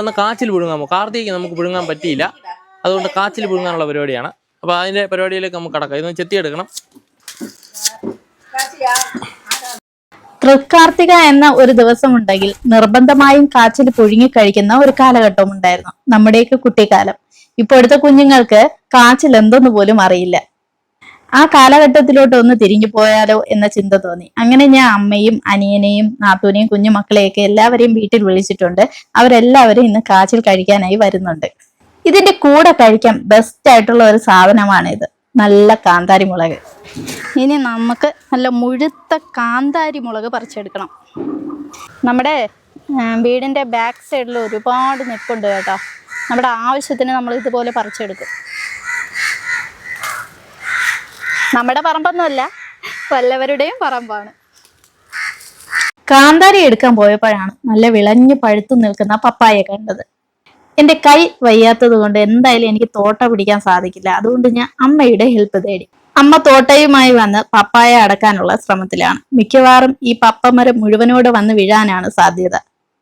എന്നാൽ കാച്ചിൽ പുഴുങ്ങാമോ? കാർത്തികയ്ക്ക് നമുക്ക് പുഴുങ്ങാൻ പറ്റിയില്ല. അതുകൊണ്ട് കാച്ചിൽ പുഴുങ്ങാനുള്ള പരിപാടിയാണ്. അപ്പോൾ അതിന്റെ പരിപാടിയിലേക്ക് നമുക്ക് കടക്കാം. ഇതൊന്ന് ചെത്തിയെടുക്കണം തൃക്കാർത്തിക എന്ന ഒരു ദിവസം ഉണ്ടെങ്കിൽ നിർബന്ധമായും കാച്ചിൽ പുഴുങ്ങി കഴിക്കുന്ന ഒരു കാലഘട്ടം ഉണ്ടായിരുന്നു നമ്മുടെയൊക്കെ കുട്ടിക്കാലം. ഇപ്പോഴത്തെ കുഞ്ഞുങ്ങൾക്ക് കാച്ചിൽ എന്തെന്ന് പോലും അറിയില്ല. ആ കാലഘട്ടത്തിലോട്ട് ഒന്ന് തിരിഞ്ഞു പോയാലോ എന്ന ചിന്ത തോന്നി. അങ്ങനെ ഞാൻ അമ്മയും അനിയനെയും നാത്തൂനെയും കുഞ്ഞുമക്കളെയൊക്കെ എല്ലാവരെയും വീട്ടിൽ വിളിച്ചിട്ടുണ്ട്. അവരെല്ലാവരും ഇന്ന് കാച്ചിൽ കഴിക്കാനായി വരുന്നുണ്ട്. ഇതിന്റെ കൂടെ കഴിക്കാൻ ബെസ്റ്റ് ആയിട്ടുള്ള ഒരു സാധനമാണിത്. നല്ല കാന്താരി മുളക് ഇനി നമുക്ക് നല്ല മുഴുത്ത കാന്താരി മുളക് പറിച്ചെടുക്കണം. നമ്മുടെ വീടിന്റെ ബാക്ക് സൈഡിൽ ഒരുപാട് നിപ്പുണ്ട് കേട്ടോ. നമ്മുടെ ആവശ്യത്തിന് നമ്മൾ ഇതുപോലെ പറിച്ചെടുക്കും. നമ്മുടെ പറമ്പൊന്നുമല്ല വല്ലവരുടെയും പറമ്പാണ്. കാന്താരി എടുക്കാൻ പോയപ്പോഴാണ് നല്ല വിളഞ്ഞു പഴുത്തു നിൽക്കുന്ന പപ്പായ കണ്ടത്. എന്റെ കൈ വയ്യാത്തത് കൊണ്ട് എന്തായാലും എനിക്ക് തോട്ട പിടിക്കാൻ സാധിക്കില്ല. അതുകൊണ്ട് ഞാൻ അമ്മയുടെ ഹെൽപ്പ് തേടി. അമ്മ തോട്ടയുമായി വന്ന് പപ്പായ അടക്കാനുള്ള ശ്രമത്തിലാണ്. മിക്കവാറും ഈ പപ്പമരം മുഴുവനോട് വന്ന് വീഴാനാണ് സാധ്യത.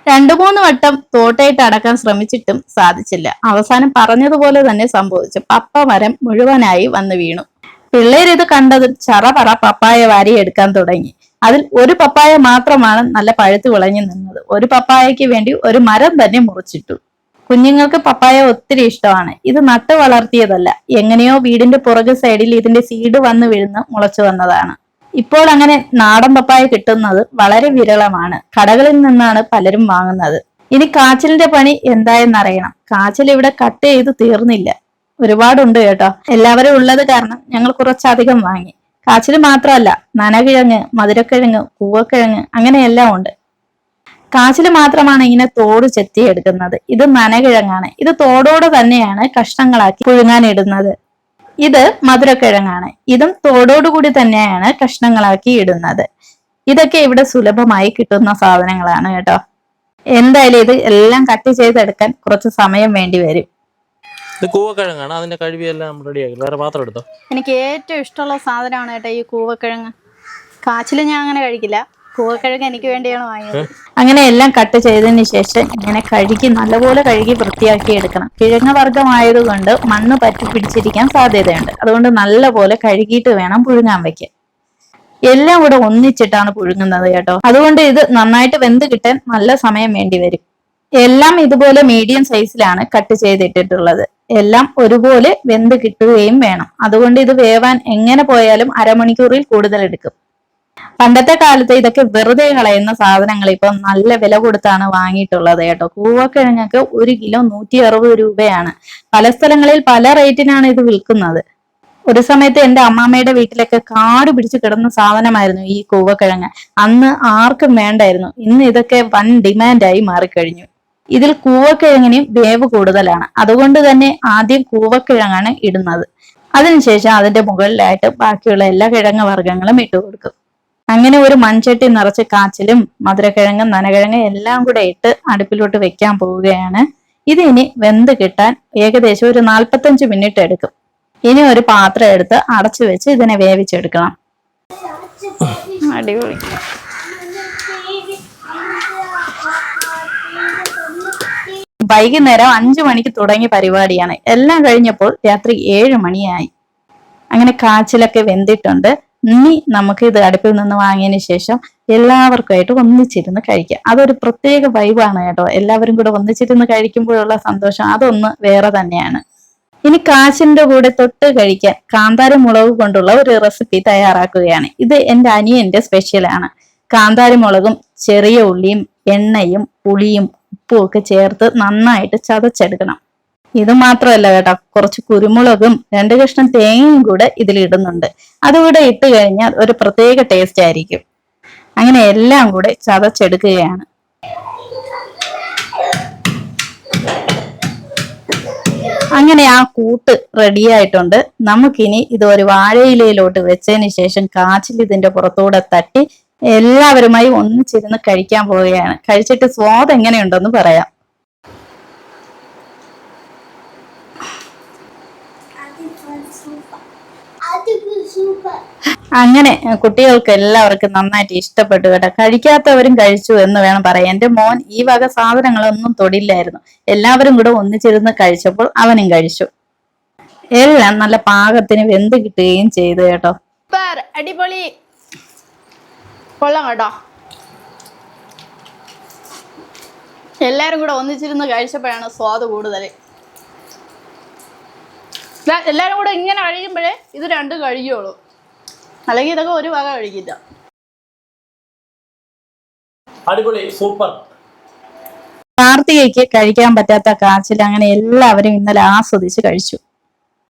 രണ്ടു മൂന്ന് വട്ടം തോട്ടയിട്ട് അടക്കാൻ ശ്രമിച്ചിട്ടും സാധിച്ചില്ല. അവസാനം പറഞ്ഞതുപോലെ തന്നെ സംഭവിച്ചു. പപ്പ മരം മുഴുവനായി വന്ന് വീണു. പിള്ളേർ ഇത് കണ്ടതും ചറപറ പപ്പായ വാരി എടുക്കാൻ തുടങ്ങി. അതിൽ ഒരു പപ്പായ മാത്രമാണ് നല്ല പഴുത്ത് വിളഞ്ഞു നിന്നത്. ഒരു പപ്പായയ്ക്ക് വേണ്ടി ഒരു മരം തന്നെ മുറിച്ചിട്ടു. കുഞ്ഞുങ്ങൾക്ക് പപ്പായ ഒത്തിരി ഇഷ്ടമാണ്. ഇത് നട്ട് വളർത്തിയതല്ല. എങ്ങനെയോ വീടിന്റെ പുറകു സൈഡിൽ ഇതിന്റെ സീഡ് വന്ന് വീഴുന്ന മുളച്ചു വന്നതാണ്. ഇപ്പോൾ അങ്ങനെ നാടൻ പപ്പായ കിട്ടുന്നത് വളരെ വിരളമാണ്. കടകളിൽ നിന്നാണ് പലരും വാങ്ങുന്നത്. ഇനി കാച്ചിലിന്റെ പണി എന്തായെന്നറിയണം. കാച്ചിൽ ഇവിടെ കട്ട് ചെയ്ത് തീർന്നില്ല. ഒരുപാടുണ്ട് കേട്ടോ. എല്ലാവരും ഉള്ളത് കാരണം ഞങ്ങൾ കുറച്ചധികം വാങ്ങി. കാച്ചിൽ മാത്രമല്ല നനകിഴങ്ങ് മധുരക്കിഴങ്ങ് പൂവക്കിഴങ്ങ് അങ്ങനെയെല്ലാം ഉണ്ട്. കാച്ചിൽ മാത്രമാണ് ഇങ്ങനെ തോട് ചെത്തി എടുക്കുന്നത് ഇത് നനകിഴങ്ങാണ്. ഇത് തോടോട് തന്നെയാണ് കഷ്ണങ്ങളാക്കി പുഴുങ്ങാനിടുന്നത്. ഇത് മധുരക്കിഴങ്ങാണ്. ഇതും തോടോടുകൂടി തന്നെയാണ് കഷ്ണങ്ങളാക്കി ഇടുന്നത്. ഇതൊക്കെ ഇവിടെ സുലഭമായി കിട്ടുന്ന സാധനങ്ങളാണ് കേട്ടോ. എന്തായാലും ഇത് എല്ലാം കട്ട് ചെയ്തെടുക്കാൻ കുറച്ച് സമയം വേണ്ടി വരും. ഇത് കൂവക്കിഴങ്ങാണ്. അതിന്റെ കഴിവിയെല്ലാം നമ്മൾ റെഡിയാക്കി വേറെ പാത്രം എടുത്തോ? എനിക്ക് ഏറ്റവും ഇഷ്ടമുള്ള സാധനമാണ് കേട്ടോ ഈ കൂവക്കിഴങ്ങ്. കാച്ചിൽ ഞാൻ അങ്ങനെ കഴിക്കില്ല. കൂവക്കിഴങ്ങ് എനിക്ക് വേണ്ടിയാണ് വാങ്ങിയത്. അങ്ങനെ എല്ലാം കട്ട് ചെയ്തതിന് ശേഷം ഇങ്ങനെ കഴുകി നല്ലപോലെ കഴുകി വൃത്തിയാക്കി എടുക്കണം. കിഴങ്ങ് വർഗമായതുകൊണ്ട് മണ്ണ് പറ്റി പിടിച്ചിരിക്കാൻ സാധ്യതയുണ്ട്. അതുകൊണ്ട് നല്ലപോലെ കഴുകിയിട്ട് വേണം പുഴുങ്ങാൻ വെക്കാൻ. എല്ലാം കൂടെ ഒന്നിച്ചിട്ടാണ് പുഴുങ്ങുന്നത് കേട്ടോ. അതുകൊണ്ട് ഇത് നന്നായിട്ട് വെന്ത് കിട്ടാൻ നല്ല സമയം വേണ്ടി വരും. എല്ലാം ഇതുപോലെ മീഡിയം സൈസിലാണ് കട്ട് ചെയ്തിട്ടിട്ടുള്ളത്. എല്ലാം ഒരുപോലെ വെന്ത് കിട്ടുകയും വേണം. അതുകൊണ്ട് ഇത് വേവാൻ എങ്ങനെ പോയാലും അരമണിക്കൂറിൽ കൂടുതൽ എടുക്കും. പണ്ടത്തെ കാലത്ത് ഇതൊക്കെ വെറുതെ കളയുന്ന സാധനങ്ങൾ ഇപ്പൊ നല്ല വില കൊടുത്താണ് വാങ്ങിയിട്ടുള്ളത് കേട്ടോ. കൂവക്കിഴങ്ങൊക്കെ ഒരു കിലോ നൂറ്റി അറുപത് രൂപയാണ്. പല സ്ഥലങ്ങളിൽ പല റേറ്റിനാണ് ഇത് വിൽക്കുന്നത്. ഒരു സമയത്ത് എന്റെ അമ്മാമ്മയുടെ വീട്ടിലൊക്കെ കാട് പിടിച്ച് കിടന്ന സാധനമായിരുന്നു ഈ കൂവക്കിഴങ്ങ്. അന്ന് ആർക്കും വേണ്ടായിരുന്നു. ഇന്ന് ഇതൊക്കെ വൻ ഡിമാൻഡായി മാറിക്കഴിഞ്ഞു. ഇതിൽ കൂവക്കിഴങ്ങിന് വേവ് കൂടുതലാണ്. അതുകൊണ്ട് തന്നെ ആദ്യം കൂവക്കിഴങ്ങാണ് ഇടുന്നത്. അതിനുശേഷം അതിന്റെ മുകളിലായിട്ട് ബാക്കിയുള്ള എല്ലാ കിഴങ്ങ് വർഗങ്ങളും ഇട്ട് കൊടുക്കും. അങ്ങനെ ഒരു മൺചട്ടി നിറച്ച് കാച്ചിലും മധുരക്കിഴങ്ങ് നനകിഴങ്ങ് എല്ലാം കൂടെ ഇട്ട് അടുപ്പിലോട്ട് വെക്കാൻ പോവുകയാണ്. ഇത് ഇനി വെന്ത് കിട്ടാൻ ഏകദേശം ഒരു നാൽപ്പത്തഞ്ച് മിനിറ്റ് എടുക്കും. ഇനി ഒരു പാത്രം എടുത്ത് അടച്ചു വെച്ച് ഇതിനെ വേവിച്ചെടുക്കണം. അടിപൊളി. വൈകുന്നേരം അഞ്ചു മണിക്ക് തുടങ്ങിയ പരിപാടിയാണ്. എല്ലാം കഴിഞ്ഞപ്പോൾ രാത്രി ഏഴ് മണിയായി. അങ്ങനെ കാച്ചിലൊക്കെ വെന്തിട്ടുണ്ട്. ഇനി നമുക്ക് ഇത് അടുപ്പിൽ നിന്ന് വാങ്ങിയതിന് ശേഷം എല്ലാവർക്കുമായിട്ട് ഒന്നിച്ചിരുന്ന് കഴിക്കാം. അതൊരു പ്രത്യേക വൈബാണ് കേട്ടോ. എല്ലാവരും കൂടെ ഒന്നിച്ചിരുന്ന് കഴിക്കുമ്പോഴുള്ള സന്തോഷം. അതൊന്ന് വേറെ തന്നെയാണ്. ഇനി കാച്ചിന്റെ കൂടെ തൊട്ട് കഴിക്കാൻ കാന്താരി മുളക് കൊണ്ടുള്ള ഒരു റെസിപ്പി തയ്യാറാക്കുകയാണ്. ഇത് എന്റെ അനിയന്റെ സ്പെഷ്യലാണ് കാന്താരി മുളകും ചെറിയ ഉള്ളിയും എണ്ണയും പുളിയും ഉപ്പും ഒക്കെ ചേർത്ത് നന്നായിട്ട് ചതച്ചെടുക്കണം. ഇത് മാത്രമല്ല കേട്ടോ കുറച്ച് കുരുമുളകും രണ്ട് കഷ്ണം തേങ്ങയും കൂടെ ഇതിൽ ഇടുന്നുണ്ട് അതുകൂടെ ഇട്ട് കഴിഞ്ഞാൽ ഒരു പ്രത്യേക ടേസ്റ്റ് ആയിരിക്കും. അങ്ങനെ എല്ലാം കൂടെ ചതച്ചെടുക്കുകയാണ്. അങ്ങനെ ആ കൂട്ട് റെഡിയായിട്ടുണ്ട് നമുക്കിനി ഇത് ഒരു വാഴയിലയിലോട്ട് വെച്ചതിന് ശേഷം കാച്ചിൽ ഇതിന്റെ പുറത്തൂടെ തട്ടി എല്ലാവരുമായി ഒന്നിച്ചിരുന്ന് കഴിക്കാൻ പോവുകയാണ്. കഴിച്ചിട്ട് സ്വാദ് എങ്ങനെയുണ്ടെന്ന് പറയാം. അങ്ങനെ കുട്ടികൾക്ക് എല്ലാവർക്കും നന്നായിട്ട് ഇഷ്ടപ്പെട്ടു കേട്ടോ. കഴിക്കാത്തവരും കഴിച്ചു എന്ന് വേണം പറയാൻ. എന്റെ മോൻ ഈ വക സാധനങ്ങളൊന്നും തൊടില്ലായിരുന്നു. എല്ലാവരും കൂടെ ഒന്നിച്ചിരുന്ന് കഴിച്ചപ്പോൾ അവനും കഴിച്ചു. എല്ലാം നല്ല പാകത്തിന് വെന്ത് കിട്ടുകയും ചെയ്തു കേട്ടോ. അടിപൊളി. കൊള്ളാം കേട്ടോ. എല്ലാരും കൂടെ ഒന്നിച്ചിരുന്ന് കഴിച്ചപ്പോഴാണ് സ്വാദ് കൂടുതൽ എല്ലാരും കൂടെ ഇങ്ങനെ കഴിയുമ്പോഴേ ഇത് രണ്ടും കഴിയുള്ളൂ. അല്ലെങ്കിൽ ഇതൊക്കെ ഒരു വക കഴിക്കില്ല. അടിപൊളി സൂപ്പർ. കാർത്തികയ്ക്ക് കഴിക്കാൻ പറ്റാത്ത കാച്ചിൽ അങ്ങനെ എല്ലാവരും ഇന്നലെ ആസ്വദിച്ച് കഴിച്ചു.